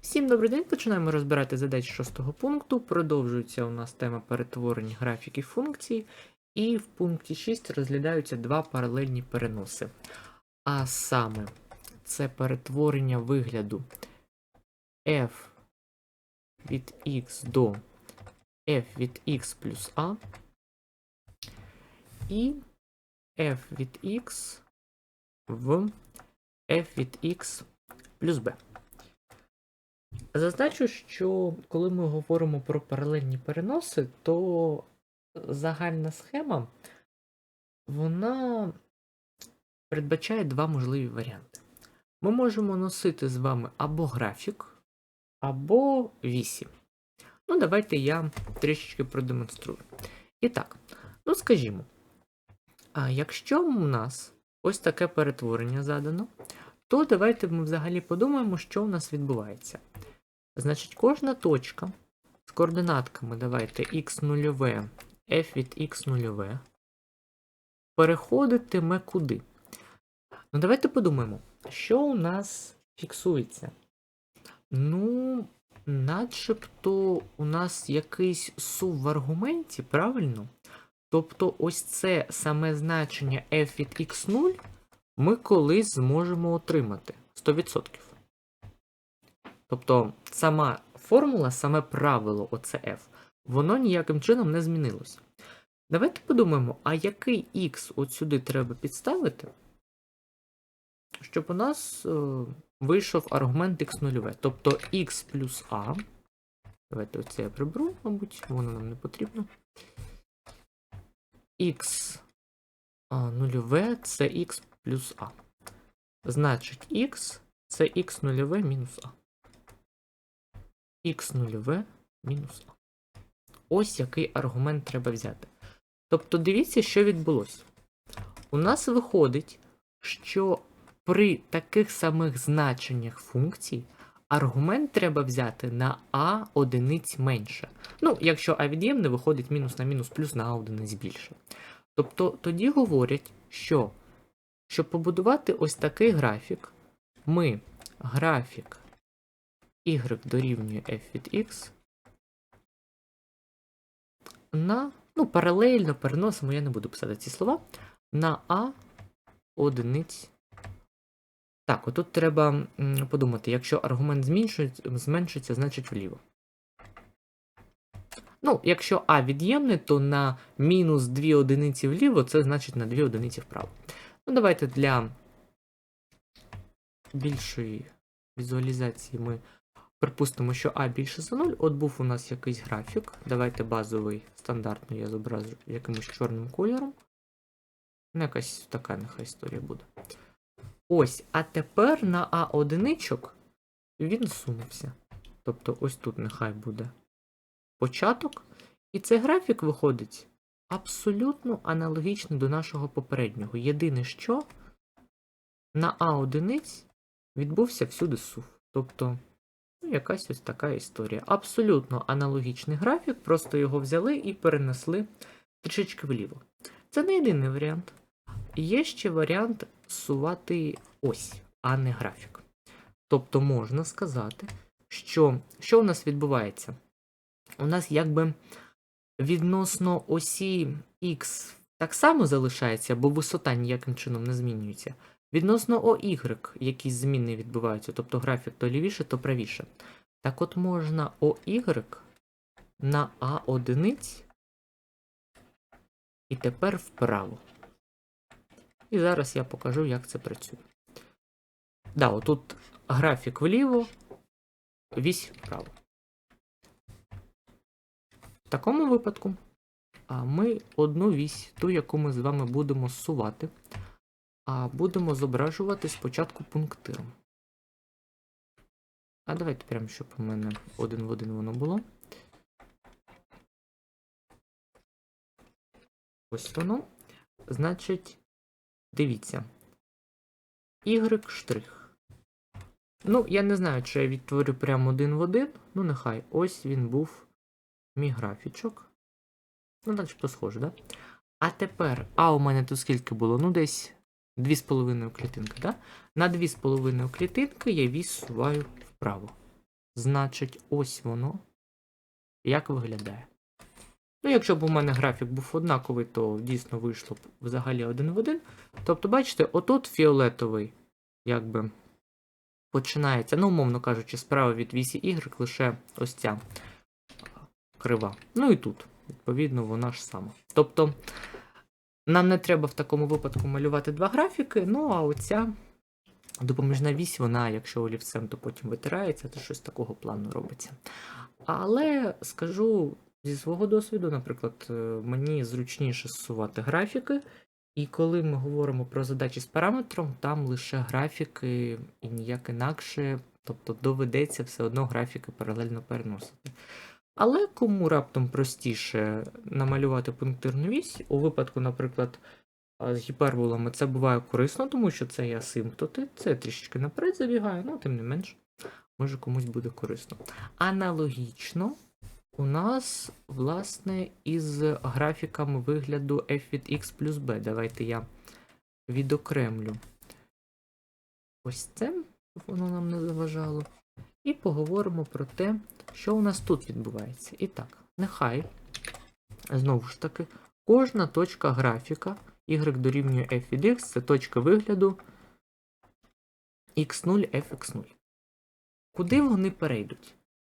Всім добрий день. Починаємо розбирати задачі шостого пункту. Продовжується у нас тема перетворень графіків функцій, і в пункті 6 розглядаються два паралельні переноси. А саме, це перетворення вигляду f від x до f від x плюс a і f від x в f від x плюс b. Зазначу, що коли ми говоримо про паралельні переноси, то загальна схема вона передбачає два можливі варіанти. Ми можемо носити з вами або графік, або вісі. Ну, давайте я трішечки продемонструю. І так, ну скажімо, якщо у нас ось таке перетворення задано, то давайте ми взагалі подумаємо, що у нас відбувається. Значить, кожна точка з координатками, давайте x0, f від x0, переходитиме куди? Ну, давайте подумаємо, що у нас фіксується. Ну, начебто у нас якийсь сув в аргументі, правильно? Тобто, ось це саме значення f від x0 ми колись зможемо отримати 100%. Тобто сама формула, саме правило оце f, воно ніяким чином не змінилося. Давайте подумаємо, а який x от сюди треба підставити, щоб у нас е, вийшов аргумент x0. Тобто x плюс a. Давайте оце я приберу, мабуть, воно нам не потрібно. x нульове це x плюс a. Значить, x це x нульове мінус a x нульове мінус а. Ось який аргумент треба взяти. Тобто, дивіться, що відбулося. У нас виходить, що при таких самих значеннях функцій аргумент треба взяти на а одиниць менше. Ну, якщо а від'ємне, виходить мінус на мінус плюс на а одиниць більше. Тобто тоді говорять, що щоб побудувати ось такий графік, ми графік y дорівнює f від x на, ну, паралельно переносимо, я не буду писати ці слова, на a одиниць. Так, отут треба подумати, якщо аргумент зменшується, значить вліво. Ну, якщо А від'ємне, то на мінус 2 одиниці вліво, це значить на 2 одиниці вправо. Ну, давайте для більшої візуалізації ми Припустимо, що А більше за 0. От був у нас якийсь графік. Давайте базовий, стандартний я зображу якимось чорним кольором. Ну, якась така нехай історія буде. Ось, а тепер на А одиничок він сунувся. Тобто, ось тут нехай буде початок. І цей графік виходить абсолютно аналогічно до нашого попереднього. Єдине, що на А одиниць відбувся всюди сув. Тобто. Ну, якась ось така історія. Абсолютно аналогічний графік, просто його взяли і перенесли трішечки вліво. Це не єдиний варіант. Є ще варіант сувати ось, а не графік. Тобто можна сказати, що що у нас відбувається? У нас якби відносно осі X так само залишається, бо висота ніяким чином не змінюється. Відносно OY якісь зміни відбуваються, тобто графік то лівіше, то правіше. Так от можна OY на А одиниць і тепер вправо. І зараз я покажу, як це працює. Да, отут графік вліво, вісь вправо. В такому випадку ми одну вісь, ту, яку ми з вами будемо зсувати, будемо зображувати спочатку пунктиром. А давайте прямо, щоб у мене один в один воно було. Ось воно. Значить, дивіться. Y штрих. Ну, я не знаю, чи я відтворю прямо один в один. Ну, нехай. Ось він був мій графічок. Ну, начебто схоже, да? А тепер, а у мене тут скільки було? Ну, десь 2,5 клітинки, да? На 2,5 клітинки я вісь суваю вправо. Значить, ось воно. Як виглядає. Ну, якщо б у мене графік був однаковий, то дійсно вийшло б взагалі один в один. Тобто, бачите, отут фіолетовий, якби починається, ну, умовно кажучи, справа від вісі Y лише ось ця крива. Ну і тут, відповідно, вона ж сама. Тобто, нам не треба в такому випадку малювати два графіки, ну а оця допоміжна вісь, вона, якщо олівцем, то потім витирається, то щось такого плану робиться. Але скажу зі свого досвіду, наприклад, е, мені зручніше зсувати графіки, і коли ми говоримо про задачі з параметром, там лише графіки і ніяк інакше, тобто доведеться все одно графіки паралельно переносити. Але кому раптом простіше намалювати пунктирну вісь, у випадку, наприклад, з гіперболами це буває корисно, тому що це є асимптоти, це трішечки наперед забігає, ну тим не менш, може комусь буде корисно. Аналогічно у нас, власне, із графіками вигляду f від x плюс b. Давайте я відокремлю ось це, щоб воно нам не заважало. І поговоримо про те, що у нас тут відбувається. І так, нехай, знову ж таки, кожна точка графіка y дорівнює f від x це точка вигляду x0, fx0. Куди вони перейдуть?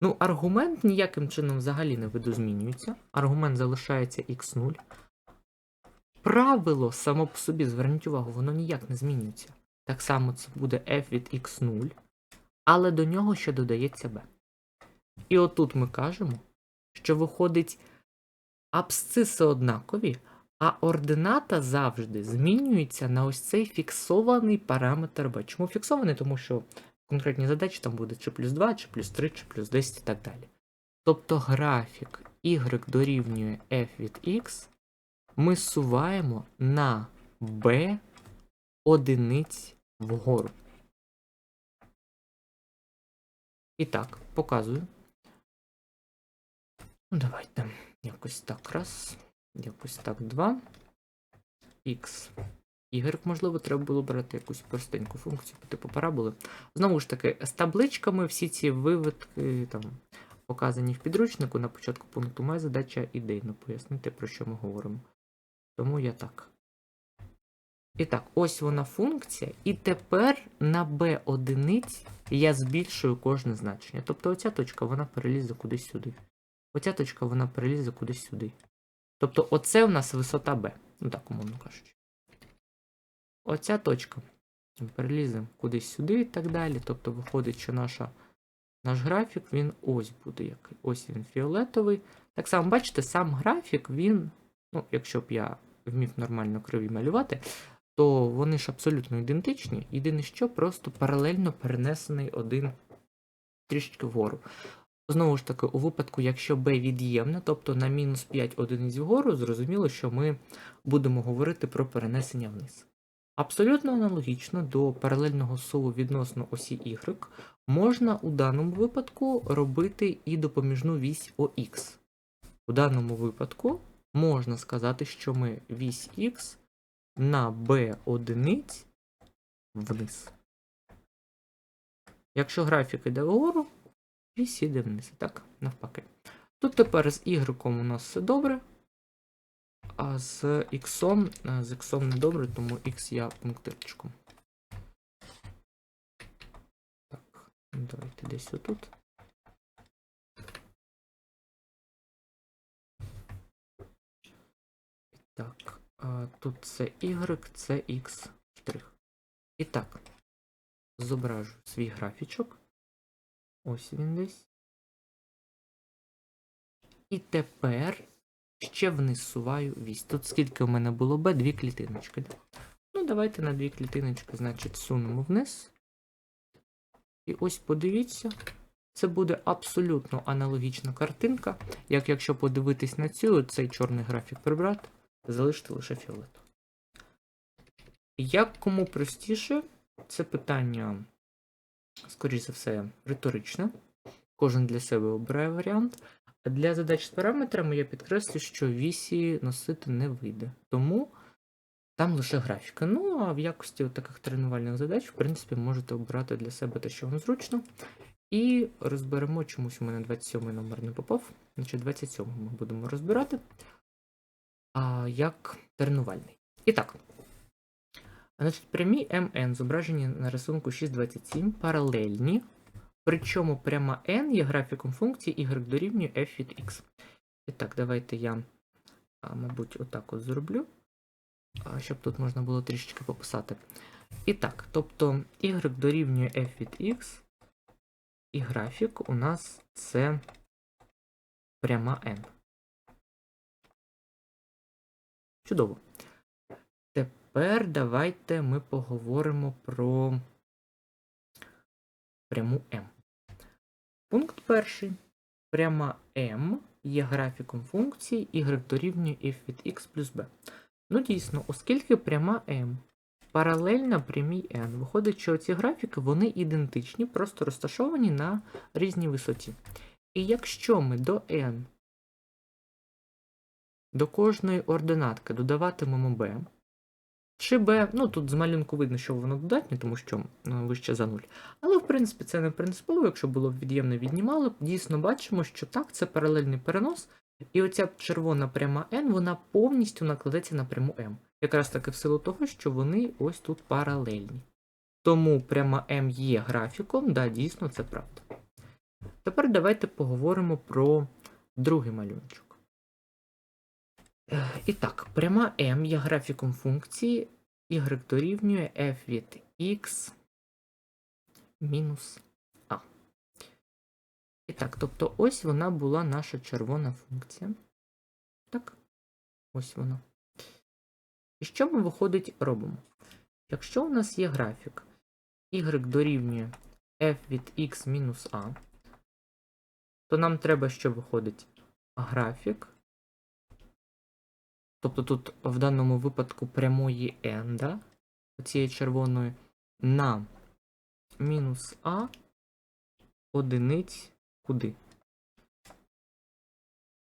Ну, аргумент ніяким чином взагалі не видозмінюється. Аргумент залишається x0. Правило само по собі, зверніть увагу, воно ніяк не змінюється. Так само це буде f від x0, але до нього ще додається b. І отут ми кажемо, що виходить абсциси однакові, а ордината завжди змінюється на ось цей фіксований параметр b. Чому фіксований? Тому що в конкретній задачі там буде чи плюс 2, чи плюс 3, чи плюс 10 і так далі. Тобто графік y дорівнює f від x ми суваємо на b одиниць вгору. І так, показую. Ну, давайте якось так раз, якось так два. X. Y, можливо, треба було брати якусь простеньку функцію типу параболи. Знову ж таки, з табличками всі ці виводки там показані в підручнику на початку пункту. Моя задача ідейно пояснити, про що ми говоримо. Тому я так. І так, ось вона функція. І тепер на b одиниць я збільшую кожне значення. Тобто оця точка вона перелізе кудись сюди. Оця точка вона перелізе кудись сюди. Тобто, оце у нас висота b. Ну так, умовно кажучи. Оця точка перелізе кудись сюди і так далі. Тобто, виходить, що наша, наш графік, він ось буде як. Ось він фіолетовий. Так само, бачите, сам графік, він, ну, якщо б я вмів нормально криві малювати, то вони ж абсолютно ідентичні. Єдине, що просто паралельно перенесений один трішечки вгору. Знову ж таки, у випадку, якщо b від'ємне, тобто на мінус 5 одиниць вгору, зрозуміло, що ми будемо говорити про перенесення вниз. Абсолютно аналогічно до паралельного суву відносно осі y, можна у даному випадку робити і допоміжну вісь OX. У даному випадку можна сказати, що ми вісь X на b одиниць вниз. Якщо графік іде вгору, вісь іде вниз. Так, навпаки. Тут тепер з y у нас все добре. А з x, з x не добре, тому x я пунктирчиком. Так, давайте десь отут. Так, тут це y, це x. І так, зображу свій графічок. Ось він десь. І тепер ще вниз суваю вісь. Тут скільки в мене було b? Дві клітиночки. Ну, давайте на дві клітиночки, значить, сунемо вниз. І ось подивіться, це буде абсолютно аналогічна картинка, як якщо подивитись на цю, цей чорний графік прибрати, залишити лише фіолет. Як кому простіше, це питання, скоріш за все, риторичне. Кожен для себе обирає варіант. Для задач з параметрами я підкреслю, що вісі носити не вийде. Тому там лише графіка. Ну, а в якості таких тренувальних задач, в принципі, можете обирати для себе те, що вам зручно. І розберемо, чомусь у мене 27 номер не попав. Значить, 27 ми будемо розбирати а, як тренувальний. І так. Значить, прямі МН зображені на рисунку 627 паралельні. Причому пряма n є графіком функції y дорівнює f від x. І так, давайте я, а, мабуть, отак от зроблю, а, щоб тут можна було трішечки пописати. І так, тобто y дорівнює f від x, і графік у нас це пряма n. Чудово. Тепер давайте ми поговоримо про пряму m. Пункт перший. Пряма m є графіком функції y дорівнює f від x плюс b. Ну, дійсно, оскільки пряма m паралельна прямій n, виходить, що ці графіки вони ідентичні, просто розташовані на різній висоті. І якщо ми до n до кожної ординатки додаватимемо b, чи b, ну тут з малюнку видно, що воно додатнє, тому що ну, вище за 0. Але, в принципі, це не принципово, якщо було б від'ємне віднімало, дійсно бачимо, що так, це паралельний перенос, і оця червона пряма n, вона повністю накладеться на пряму m. Якраз таки в силу того, що вони ось тут паралельні. Тому пряма m є графіком, да, дійсно, це правда. Тепер давайте поговоримо про другий малюночок. І так, пряма m є графіком функції y дорівнює f від x мінус a. І так, тобто ось вона була наша червона функція. Так, ось вона. І що ми, виходить, робимо? Якщо у нас є графік y дорівнює f від x мінус a, то нам треба, що виходить графік. Тобто тут в даному випадку прямої n, цієї червоної, на мінус а одиниць куди?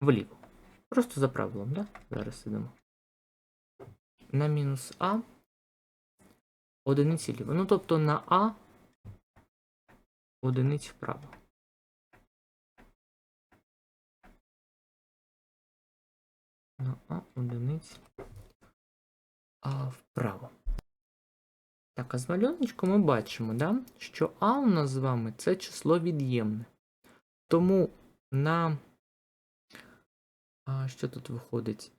Вліво. Просто за правилом, да? Зараз ідемо. На мінус а одиниці ліво. Ну, тобто на а одиниць вправо. На А одиниць А вправо. Так, а з малюночку ми бачимо, да, що А у нас з вами це число від'ємне. Тому на. А що тут виходить?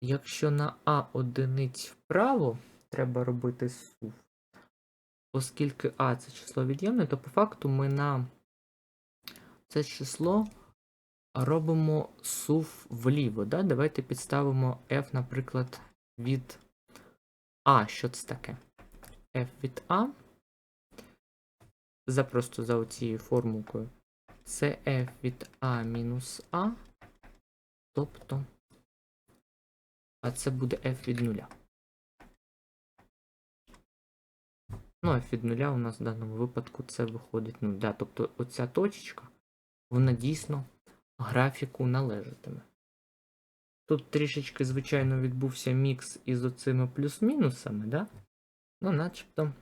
Якщо на А одиниць вправо треба робити сув, оскільки А це число від'ємне, то по факту ми на це число робимо сув вліво. Да? Давайте підставимо f, наприклад, від А. Що це таке? f від А. За просто за оцією формулкою. Це f від А мінус А. Тобто. А це буде f від нуля. Ну, f від нуля у нас в даному випадку це виходить 0. Да, тобто оця точечка, вона дійсно графіку належатиме. Тут трішечки, звичайно, відбувся мікс із оцими плюс-мінусами, да? Ну, начебто,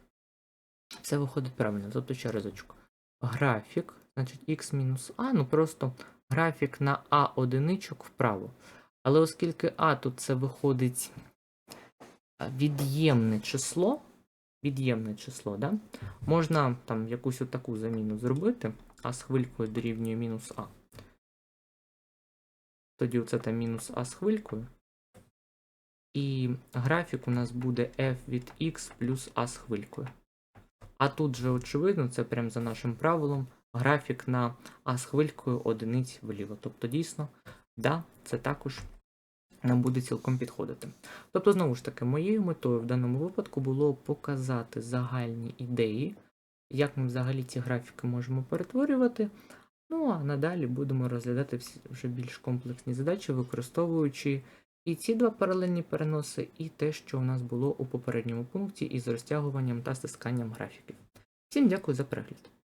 все виходить правильно. Тобто ще разочку. Графік, значить, x мінус А, ну просто графік на А одиничок вправо. Але оскільки А тут це виходить від'ємне число, від'ємне число, да? можна там якусь таку заміну зробити, а з хвилькою дорівнює мінус А. Тоді це там мінус А з хвилькою. І графік у нас буде f від x плюс А з хвилькою. А тут же, очевидно, це прямо за нашим правилом, графік на А з хвилькою одиниць вліво. Тобто, дійсно, да, це також нам буде цілком підходити. Тобто, знову ж таки, моєю метою в даному випадку було показати загальні ідеї, як ми взагалі ці графіки можемо перетворювати. Ну а надалі будемо розглядати вже більш комплексні задачі, використовуючи і ці два паралельні переноси, і те, що у нас було у попередньому пункті із розтягуванням та стисканням графіків. Всім дякую за перегляд.